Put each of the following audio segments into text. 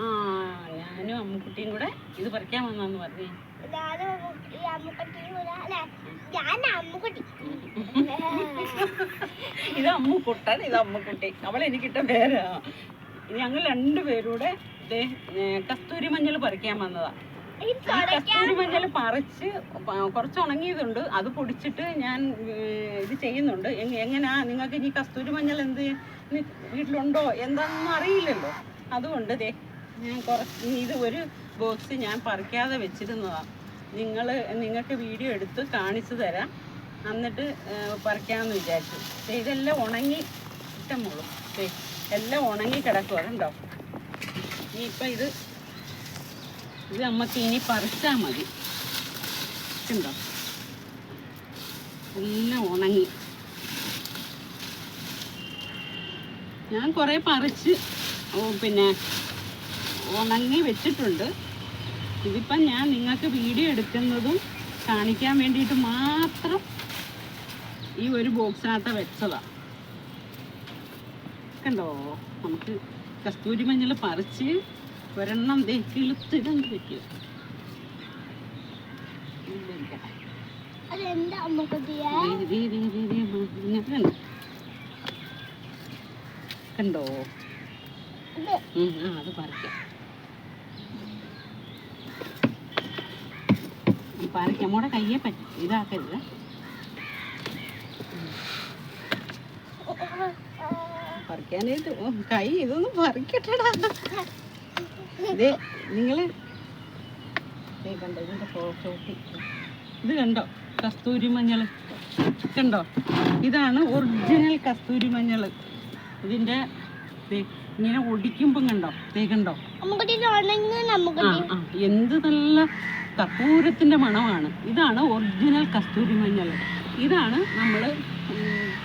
ആ ഞാനും അമ്മുക്കുട്ടിയും കൂടെ ഇത് പറിക്കാൻ വന്നാന്ന് പറഞ്ഞേ. ഇത് അമ്മക്കുട്ടി. ഇത് അമ്മുക്കുട്ടി. അവൾ എനിക്കിട്ട പേരാ. ഞങ്ങൾ രണ്ടുപേരൂടെ കസ്തൂരി മഞ്ഞൾ പറിക്കാൻ വന്നതാ. കസ്തൂരി മഞ്ഞൾ പറിച്ച് കുറച്ച് ഉണങ്ങിയതുണ്ട്. അത് പൊടിച്ചിട്ട് ഞാൻ ഇത് ചെയ്യുന്നുണ്ട്. എങ്ങനെയാ എങ്ങനാ? നിങ്ങൾക്ക് ഇനി കസ്തൂരി മഞ്ഞൾ എന്ത് വീട്ടിലുണ്ടോ? എന്താണെന്നൊന്നും അറിയില്ലല്ലോ. അതുകൊണ്ട് ദേ ഞാൻ കുറച്ച് ഇത് ഒരു ബോക്സ് ഞാൻ പറിക്കാതെ വെച്ചിരുന്നതാണ് നിങ്ങൾ നിങ്ങൾക്ക് വീഡിയോ എടുത്ത് കാണിച്ചു തരാം. എന്നിട്ട് പറിക്കാമെന്ന് വിചാരിച്ചു. ഇതെല്ലാം ഉണങ്ങി ഇഷ്ടമുള്ളൂ എല്ലാം ഉണങ്ങി കിടക്കുക കണ്ടോ? ഇനിയിപ്പോൾ ഇത് ഇത് നമുക്ക് ഇനി പറിച്ചാൽ മതി. ഉണ്ടോ എല്ലാം ഉണങ്ങി. ഞാൻ കുറേ പറിച്ച് പിന്നെ ഉണങ്ങി വെച്ചിട്ടുണ്ട്. ഇതിപ്പം ഞാൻ നിങ്ങൾക്ക് വീഡിയോ എടുക്കുന്നതും കാണിക്കാൻ വേണ്ടിയിട്ട് മാത്രം ഈ ഒരു ബോക്സിനകത്ത് വെച്ചതാണ് കണ്ടോ? നമുക്ക് കസ്തൂരി മഞ്ഞൾ പറിച്ച് ഒരെണ്ണം ദേ അമ്മുക്കുട്ടിയെ കണ്ടോ? ആ അത് പറിക്കാം. പറിക്കാം. മോടെ കയ്യെ പറ്റി ഇതാക്കരുത്. പറിക്കാനായിട്ട് കൈ ഇതൊന്നും പറിക്കട്ടെടാ. ഇത് നിങ്ങൾ കണ്ടോ ഇതിന്റെ ഇത് കണ്ടോ കസ്തൂരി മഞ്ഞൾ കണ്ടോ? ഇതാണ് ഒറിജിനൽ കസ്തൂരി മഞ്ഞൾ ഇതിന്റെ ഇങ്ങനെ ഒടിക്കുമ്പം കണ്ടോ? ദേ കണ്ടോ? അമ്മുക്കുട്ടി ഇത് ഉണങ്ങുന്ന ആ അമ്മുക്കുട്ടി ആ എന്ത് നല്ല കർപ്പൂരത്തിന്റെ മണമാണ്. ഇതാണ് ഒറിജിനൽ കസ്തൂരി മഞ്ഞൾ ഇതാണ് നമ്മൾ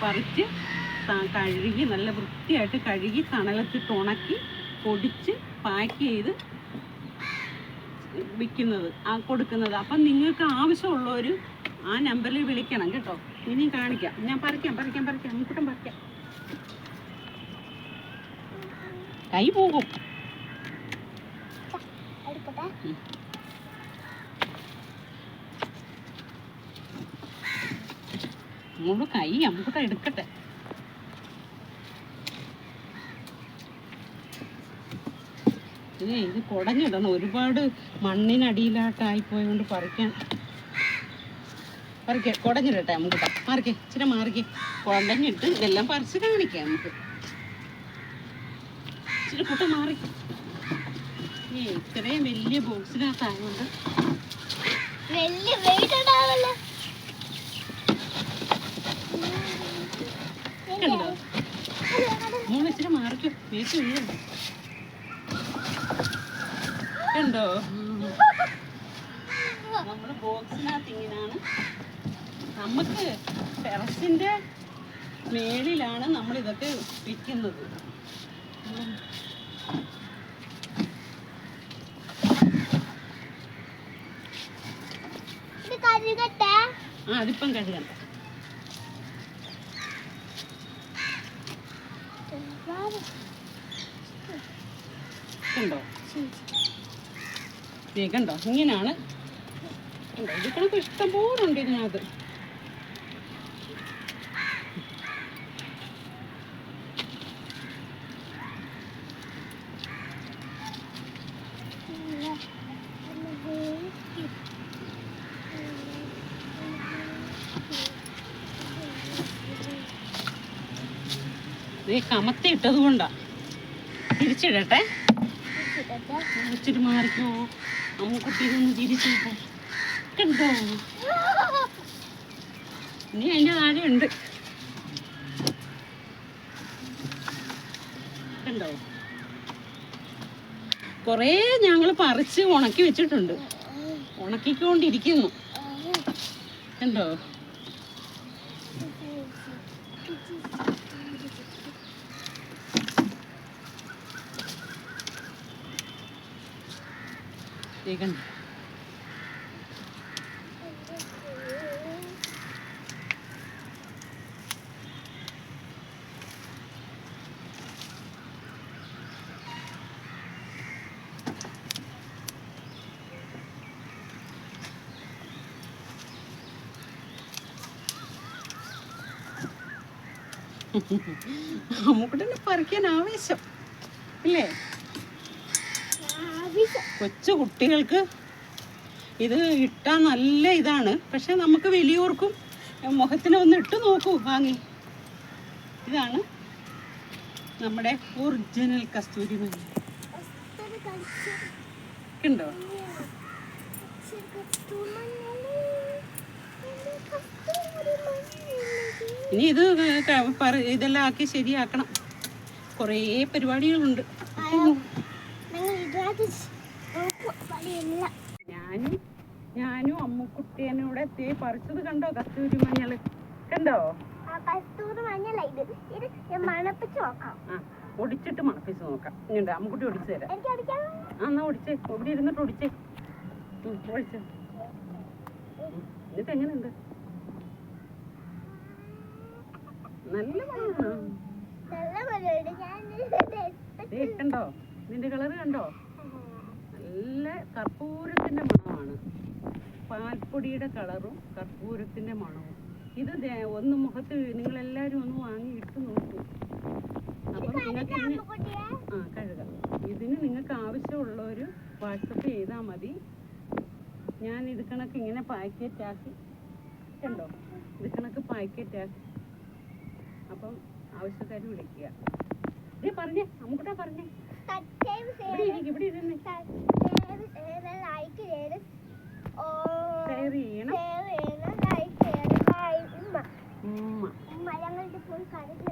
പറിച്ച് കഴുകി നല്ല വൃത്തിയായിട്ട് കഴുകി തണലത്തിട്ട് ഉണക്കി പൊടിച്ച് പാക്ക് ചെയ്ത് വിൽക്കുന്നത് ആ കൊടുക്കുന്നത്. അപ്പം നിങ്ങൾക്ക് ആവശ്യമുള്ളവർ ആ നമ്പറിൽ വിളിക്കണം കേട്ടോ. ഇനി കാണിക്കാം. ഞാൻ പറിക്കാം പറിക്കാം പറിക്കാം. നമുക്കിട്ടും പറിക്കാം. കൈ പോകും. നമ്മൾ കൈ നമുക്കിട്ട് എടുക്കട്ടെ. ഇതേ ഇത് കുടഞ്ഞിടണം ഒരുപാട് മണ്ണിനടിയിലാട്ടായി പോയതുകൊണ്ട് പറിക്കാൻ. പറിക്കേ. കുടഞ്ഞിടട്ടെ നമുക്ക് മാറിക്കേ. ഇച്ചിരി മാറിക്കേ. കുടഞ്ഞിട്ട് ഇതെല്ലാം പറിച്ച് കാണിക്കാം നമുക്ക്. ഇച്ചിരി കുട്ട മാറി. ഏ ഇത്രയും വലിയ ബോക്സിനകത്തായതുകൊണ്ട്. വലിയ വെയിറ്റ് ഉണ്ടാവല്ലോ. ഇച്ചിരി മാറിക്കോ. വീഴും. കണ്ടോ നമ്മൾ ബോക്സിനകത്ത് ഇങ്ങനെയാണ് നമുക്ക് ടെറസിന്റെ മേളിലാണ് നമ്മൾ ഇതൊക്കെ വിൽക്കുന്നത് ആ അതിപ്പം കഴുകണ്ട കണ്ടോ കണ്ടോ? ഇങ്ങനെയാണ്. കണ്ടോ? ഇത് കണക്ക് ഇഷ്ടം പോലെ ഉണ്ട് ഇതിനകത്ത് കമത്തി ഇട്ടത് കൊണ്ടാ തിരിച്ചിടട്ടെ. ഇച്ചിരി മാറിക്കോ. അമ്മുക്കുട്ടി ഇതൊന്ന് തിരിച്ചിട്ടോ കണ്ടോ? ഇനി അതിന്റെ താഴെ ഉണ്ട് കണ്ടോ? കുറേ ഞങ്ങൾ പറിച്ച് ഉണക്കി വെച്ചിട്ടുണ്ട്. ഉണക്കിക്കൊണ്ടിരിക്കുന്നു. കണ്ടോ? ഇരിക്കണ്ട. അമ്മുക്കുട്ടനെ പറിക്കാൻ ആവേശം. ഇല്ലേ? കൊച്ചു കുട്ടികൾക്ക് ഇത് ഇട്ടാൽ നല്ല ഇതാണ്. പക്ഷെ നമുക്ക് വലിയവർക്കും മുഖത്തിന് ഒന്ന് ഇട്ട് നോക്കൂ വാങ്ങി. ഇതാണ് നമ്മുടെ ഒറിജിനൽ കസ്തൂരി മഞ്ഞുണ്ടോ ഉണ്ടോ. ഇനി ഇത് ഇതെല്ലാം ആക്കി ശരിയാക്കണം. കുറേ പരിപാടികളുണ്ട് ഞങ്ങൾ ഇതിനകത്ത് നോക്കും പണിയില്ല ഞാനും ഞാനും അമ്മുക്കുട്ടിയനും കൂടെ തേ പറിച്ചത് കണ്ടോ? കസ്തൂരി മഞ്ഞൾ. കണ്ടോ? കസ്തൂരി മഞ്ഞള ഇത്. ഇത് ഞാൻ മണപ്പിച്ച് നോക്കാം. ഒടിച്ചിട്ട് മണപ്പിച്ച് നോക്കാം. ഇങ്ങോട്ട് അമ്മുക്കുട്ടി ഒടിച്ചു തരാം. ആ എന്നാ ഒടിച്ചേ. ഇവിടെ ഇരുന്നിട്ട് ഒടിച്ചേ. ഒഴിച്ച്. എന്നിട്ട് എങ്ങനെയുണ്ട്? നല്ല ദേ കണ്ടോ? നിന്റെ കളർ കണ്ടോ? നല്ല കർപ്പൂരത്തിന്റെ മണമാണ്. പാൽപ്പൊടിയുടെ കളറും കർപ്പൂരത്തിന്റെ മണവും. ഇത് ഒന്ന് മുഖത്ത് നിങ്ങൾ എല്ലാരും ഒന്ന് വാങ്ങി ഇട്ട് നോക്കൂ. അപ്പം നിങ്ങൾക്ക് ഇതിന് ആ കഴുകാം. ഇതിന് നിങ്ങൾക്ക് ആവശ്യമുള്ളവർ വാട്സപ്പ് ചെയ്താൽ മതി. ഞാൻ ഇത് കണക്ക് ഇങ്ങനെ പാക്കറ്റ് ആക്കി. കണ്ടോ? ഇത് കണക്ക് പാക്കറ്റ് ആക്കി. അപ്പം ആവശ്യക്കാർ വിളിക്കുക. ഇത് പറഞ്ഞേ നമുക്കിട്ടാ പറഞ്ഞേ. ഉമ്മ. ഞങ്ങളുടെ പോയി കടയിൽ